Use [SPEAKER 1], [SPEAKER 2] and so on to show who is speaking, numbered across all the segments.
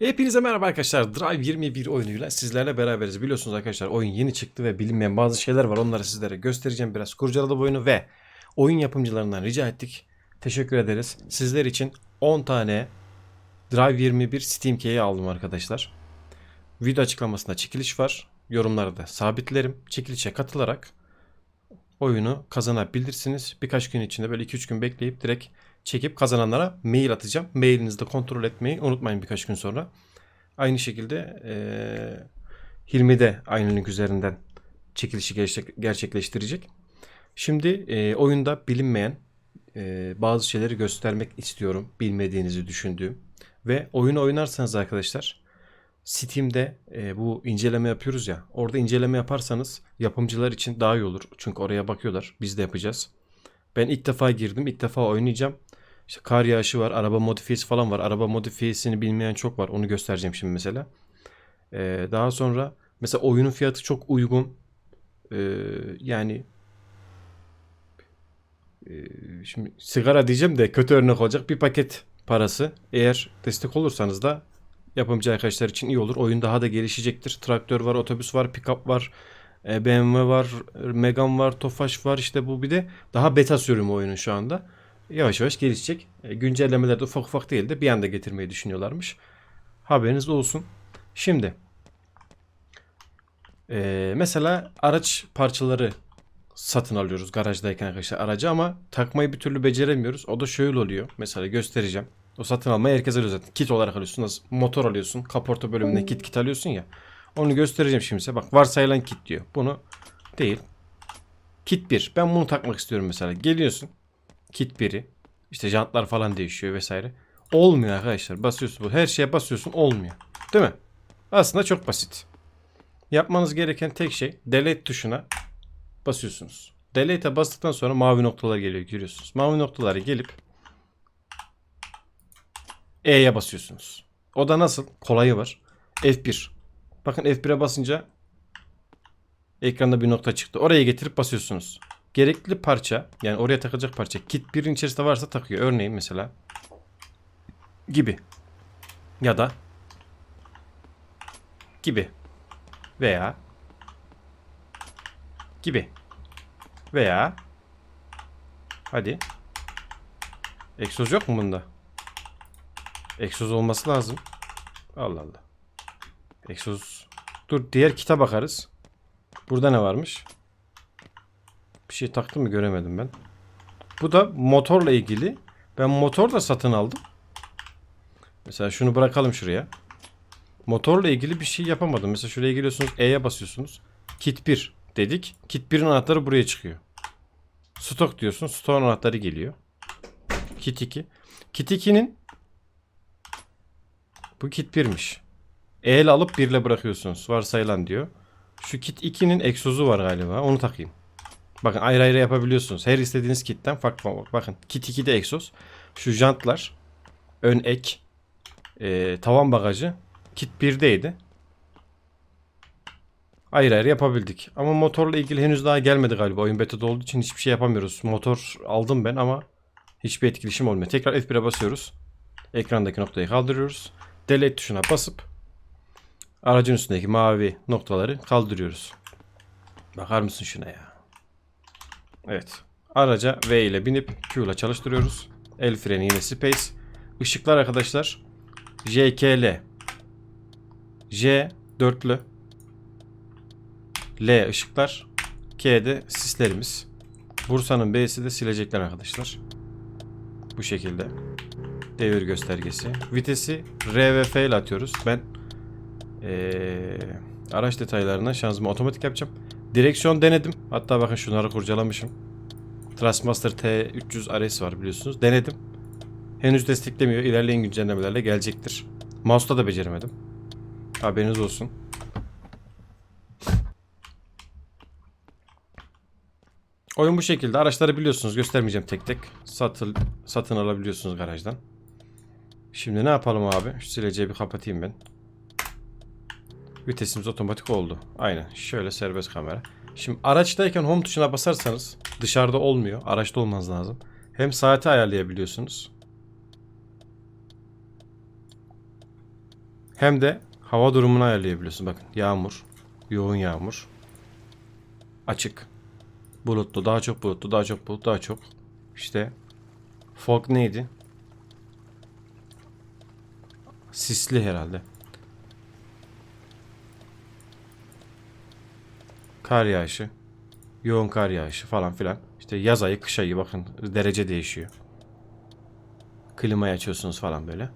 [SPEAKER 1] Hepinize merhaba arkadaşlar. Drive 21 oyunuyla sizlerle beraberiz. Biliyorsunuz arkadaşlar oyun yeni çıktı ve bilinmeyen bazı şeyler var. Onları sizlere göstereceğim. Biraz kurcaladı bu oyunu ve oyun yapımcılarından rica ettik. Teşekkür ederiz. Sizler için 10 tane Drive 21 Steam Key'i aldım arkadaşlar. Video açıklamasında çekiliş var. Yorumları da sabitlerim. Çekilişe katılarak oyunu kazanabilirsiniz. Birkaç gün içinde böyle 2-3 gün bekleyip direkt çekip kazananlara mail atacağım. Mailinizi de kontrol etmeyi unutmayın birkaç gün sonra. Aynı şekilde eee Hilmi de aynı link üzerinden çekilişi gerçek- gerçekleştirecek. Şimdi eee, oyunda bilinmeyen eee, bazı şeyleri göstermek istiyorum. Bilmediğinizi düşündüğüm. Ve oyunu oynarsanız arkadaşlar Steam'de e, bu inceleme yapıyoruz ya. Orada inceleme yaparsanız yapımcılar için daha iyi olur. Çünkü oraya bakıyorlar. Biz de yapacağız. Ben ilk defa girdim. ilk defa oynayacağım. İşte kar yağışı var. Araba modifiyesi falan var. Araba modifiyesini bilmeyen çok var. Onu göstereceğim şimdi mesela. E, daha sonra mesela oyunun fiyatı çok uygun. E, yani e, şimdi sigara diyeceğim de kötü örnek olacak. Bir paket parası. Eğer destek olursanız da yapımcı arkadaşlar için iyi olur. Oyun daha da gelişecektir. Traktör var, otobüs var, pick-up var, e, BMW var, Megane var, Tofaş var. İşte bu bir de daha beta sürümü oyunun şu anda. Yavaş yavaş gelişecek. E, Güncellemeler de ufak ufak değil de bir anda getirmeyi düşünüyorlarmış. Haberiniz olsun. Şimdi e, mesela araç parçaları satın alıyoruz garajdayken arkadaşlar aracı ama takmayı bir türlü beceremiyoruz. O da şöyle oluyor. Mesela göstereceğim. O satın almayı herkes alıyor zaten. Kit olarak alıyorsun. Nasıl motor alıyorsun. Kaporta bölümünden kit kit alıyorsun ya. Onu göstereceğim şimdi size. Bak varsayılan kit diyor. Bunu değil. Kit 1. Ben bunu takmak istiyorum mesela. Geliyorsun. Kit 1'i. İşte jantlar falan değişiyor vesaire. Olmuyor arkadaşlar. Basıyorsun. Bu her şeye basıyorsun. Olmuyor. Değil mi? Aslında çok basit. Yapmanız gereken tek şey delete tuşuna basıyorsunuz. Delete'e bastıktan sonra mavi noktalar geliyor. Görüyorsunuz. Mavi noktalara gelip E'ye basıyorsunuz. O da nasıl? Kolayı var. F1. Bakın F1'e basınca ekranda bir nokta çıktı. Oraya getirip basıyorsunuz. Gerekli parça yani oraya takılacak parça kit 1'in içerisinde varsa takıyor. Örneğin mesela gibi ya da gibi veya gibi veya hadi egzoz yok mu bunda? Egzoz olması lazım. Allah Allah. Egzoz. Dur diğer kita bakarız. Burada ne varmış? Bir şey taktım mı göremedim ben. Bu da motorla ilgili. Ben motor da satın aldım. Mesela şunu bırakalım şuraya. Motorla ilgili bir şey yapamadım. Mesela şuraya geliyorsunuz E'ye basıyorsunuz. Kit 1 dedik. Kit 1'in anahtarı buraya çıkıyor. Stok diyorsun. Stok'un anahtarı geliyor. Kit 2. Kit 2'nin bu kit 1'miş. E alıp 1 ile bırakıyorsunuz. Varsayılan diyor. Şu kit 2'nin egzozu var galiba. Onu takayım. Bakın ayrı ayrı yapabiliyorsunuz. Her istediğiniz kitten farklı farklı. Bakın kit 2'de egzoz. Şu jantlar. Ön ek. e, tavan bagajı. Kit 1'deydi. Ayrı ayrı yapabildik. Ama motorla ilgili henüz daha gelmedi galiba. Oyun beta'da olduğu için hiçbir şey yapamıyoruz. Motor aldım ben ama hiçbir etkileşim olmuyor. Tekrar F1'e basıyoruz. Ekrandaki noktayı kaldırıyoruz. Delete tuşuna basıp aracın üstündeki mavi noktaları kaldırıyoruz. Bakar mısın şuna ya? Evet. Araca V ile binip Q ile çalıştırıyoruz. El freni yine space. Işıklar arkadaşlar JKL J dörtlü L ışıklar K'de sislerimiz. Bursa'nın B'si de silecekler arkadaşlar. Bu şekilde devir göstergesi. Vitesi R ve F ile atıyoruz. Ben eee, araç detaylarına şanzıman otomatik yapacağım. Direksiyon denedim. Hatta bakın şunları kurcalamışım. Thrustmaster T300 RS var biliyorsunuz. Denedim. Henüz desteklemiyor. İlerleyen güncellemelerle gelecektir. Mouse'da da beceremedim. Haberiniz olsun. Oyun bu şekilde. Araçları biliyorsunuz. Göstermeyeceğim tek tek. Satıl, satın alabiliyorsunuz garajdan. Şimdi ne yapalım abi? Şu sileceği bir kapatayım ben. Vitesimiz otomatik oldu. Aynen. Şöyle serbest kamera. Şimdi araçtayken home tuşuna basarsanız dışarıda olmuyor. Araçta olmanız lazım. Hem saati ayarlayabiliyorsunuz. Hem de hava durumunu ayarlayabiliyorsun. Bakın yağmur, yoğun yağmur, açık, bulutlu, daha çok bulutlu, daha çok bulut, daha çok. İşte fog neydi? Sisli herhalde. Kar yağışı, yoğun kar yağışı falan filan. İşte yaz ayı, kış ayı bakın derece değişiyor. Klimayı açıyorsunuz falan böyle.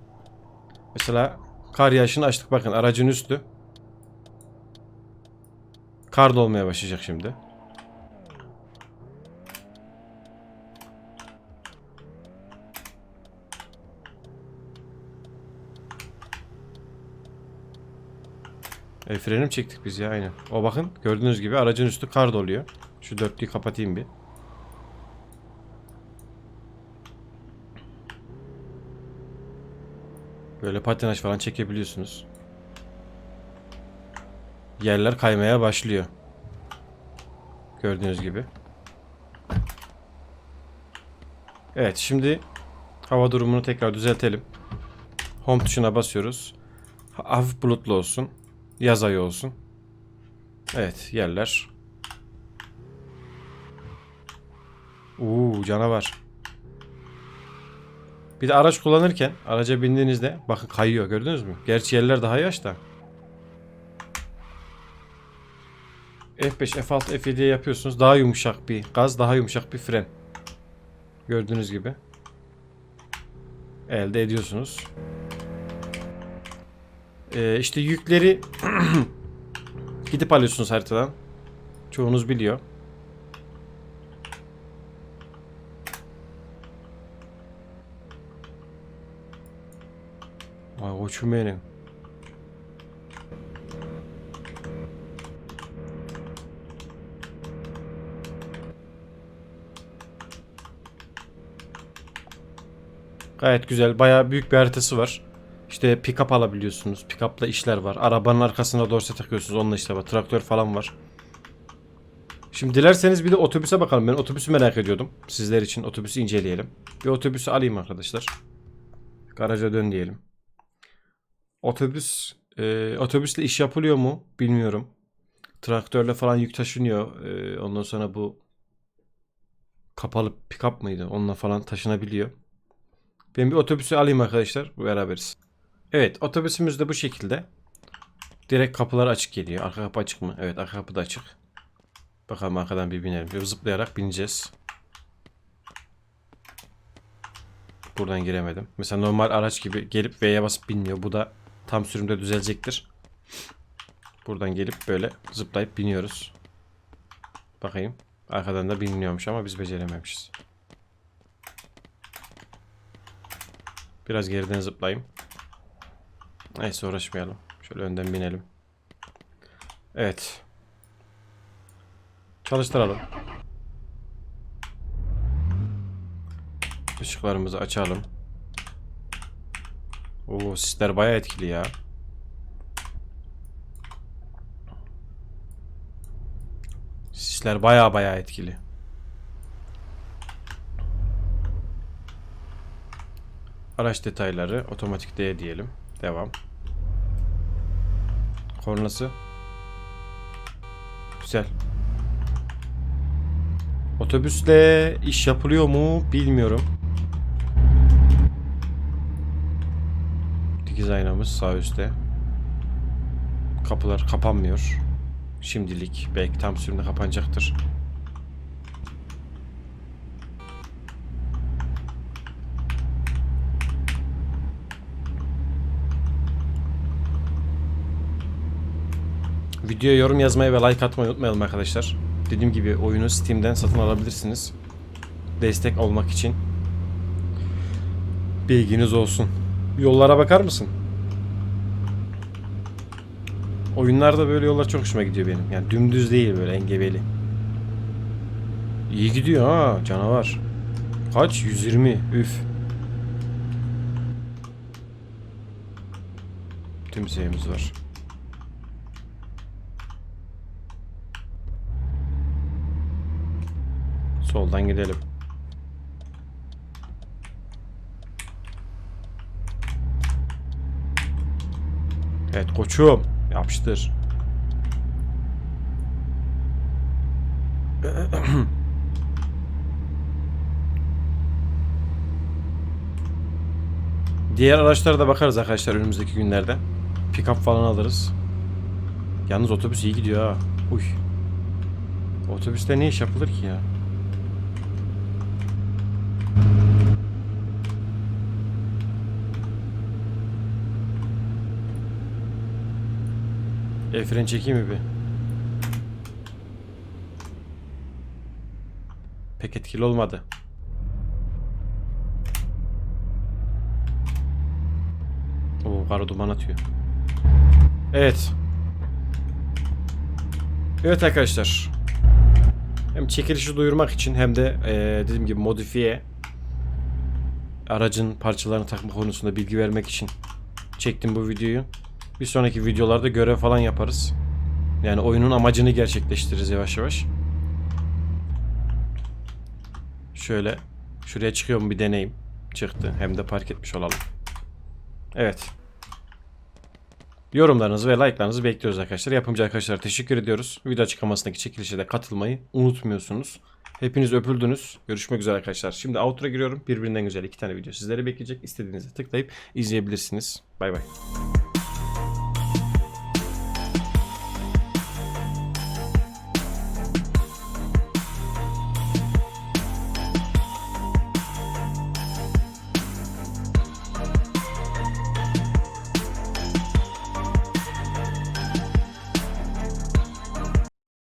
[SPEAKER 1] Mesela kar yağışını açtık bakın aracın üstü. Kar dolmaya başlayacak şimdi. El freni mi çektik biz ya aynen. O bakın gördüğünüz gibi aracın üstü kar doluyor. Şu dörtlüyü kapatayım bir. Böyle patinaj falan çekebiliyorsunuz. Yerler kaymaya başlıyor. Gördüğünüz gibi. Evet şimdi hava durumunu tekrar düzeltelim. Home tuşuna basıyoruz. Ha- Hafif bulutlu olsun. Yaz ayı olsun. Evet yerler. Uuu canavar. Bir de araç kullanırken araca bindiğinizde bakın kayıyor gördünüz mü? Gerçi yerler daha yaş da. F5, F6, F7'ye yapıyorsunuz. Daha yumuşak bir gaz, daha yumuşak bir fren. Gördüğünüz gibi. Elde ediyorsunuz. Ee, işte yükleri gidip alıyorsunuz haritadan. Çoğunuz biliyor. Vay koçum benim. Gayet güzel. Bayağı büyük bir haritası var. İşte pick-up alabiliyorsunuz. Pick-up'la işler var. Arabanın arkasına dorse takıyorsunuz. Onunla işler var. Traktör falan var. Şimdi dilerseniz bir de otobüse bakalım. Ben otobüsü merak ediyordum. Sizler için otobüsü inceleyelim. Bir otobüsü alayım arkadaşlar. Garaja dön diyelim. Otobüs e, otobüsle iş yapılıyor mu bilmiyorum. Traktörle falan yük taşınıyor. E, ondan sonra bu kapalı pick-up mıydı? Onunla falan taşınabiliyor. Ben bir otobüsü alayım arkadaşlar. Beraberiz. Evet otobüsümüz de bu şekilde. Direkt kapılar açık geliyor. Arka kapı açık mı? Evet arka kapı da açık. Bakalım arkadan bir binelim. Bir zıplayarak bineceğiz. Buradan giremedim. Mesela normal araç gibi gelip V'ye basıp binmiyor. Bu da tam sürümde düzelecektir. Buradan gelip böyle zıplayıp biniyoruz. Bakayım. Arkadan da biniliyormuş ama biz becerememişiz. Biraz geriden zıplayayım. Neyse uğraşmayalım. Şöyle önden binelim. Evet. Çalıştıralım. Işıklarımızı açalım. Oo sisler bayağı etkili ya. Sisler bayağı bayağı etkili. Araç detayları otomatik D diyelim. Devam. Kornası. Güzel. Otobüsle iş yapılıyor mu bilmiyorum. Dikiz aynamız sağ üstte. Kapılar kapanmıyor. Şimdilik belki tam sürümde kapanacaktır. Videoya yorum yazmayı ve like atmayı unutmayalım arkadaşlar. Dediğim gibi oyunu Steam'den satın alabilirsiniz. Destek olmak için. Bilginiz olsun. Yollara bakar mısın? Oyunlarda böyle yollar çok hoşuma gidiyor benim. Yani dümdüz değil böyle engebeli. İyi gidiyor ha canavar. Kaç? 120. Üf. Tüm şeyimiz var. Soldan gidelim. Evet koçum. Yapıştır. Diğer araçlara da bakarız arkadaşlar önümüzdeki günlerde. Pick-up falan alırız. Yalnız otobüs iyi gidiyor ha. Uy. Otobüste ne iş yapılır ki ya? El fren çekeyim mi bir? Pek etkili olmadı. Oo kara duman atıyor. Evet. Evet arkadaşlar. Hem çekilişi duyurmak için hem de eee, dediğim gibi modifiye aracın parçalarını takma konusunda bilgi vermek için çektim bu videoyu. Bir sonraki videolarda görev falan yaparız. Yani oyunun amacını gerçekleştiririz yavaş yavaş. Şöyle şuraya çıkıyor mu bir deneyim. Çıktı. Hem de park etmiş olalım. Evet. Yorumlarınızı ve like'larınızı bekliyoruz arkadaşlar. Yapımcı arkadaşlar teşekkür ediyoruz. Video açıklamasındaki çekilişe de katılmayı unutmuyorsunuz. Hepiniz öpüldünüz. Görüşmek üzere arkadaşlar. Şimdi outro'a giriyorum. Birbirinden güzel iki tane video sizleri bekleyecek. İstediğinizde tıklayıp izleyebilirsiniz. Bay bay.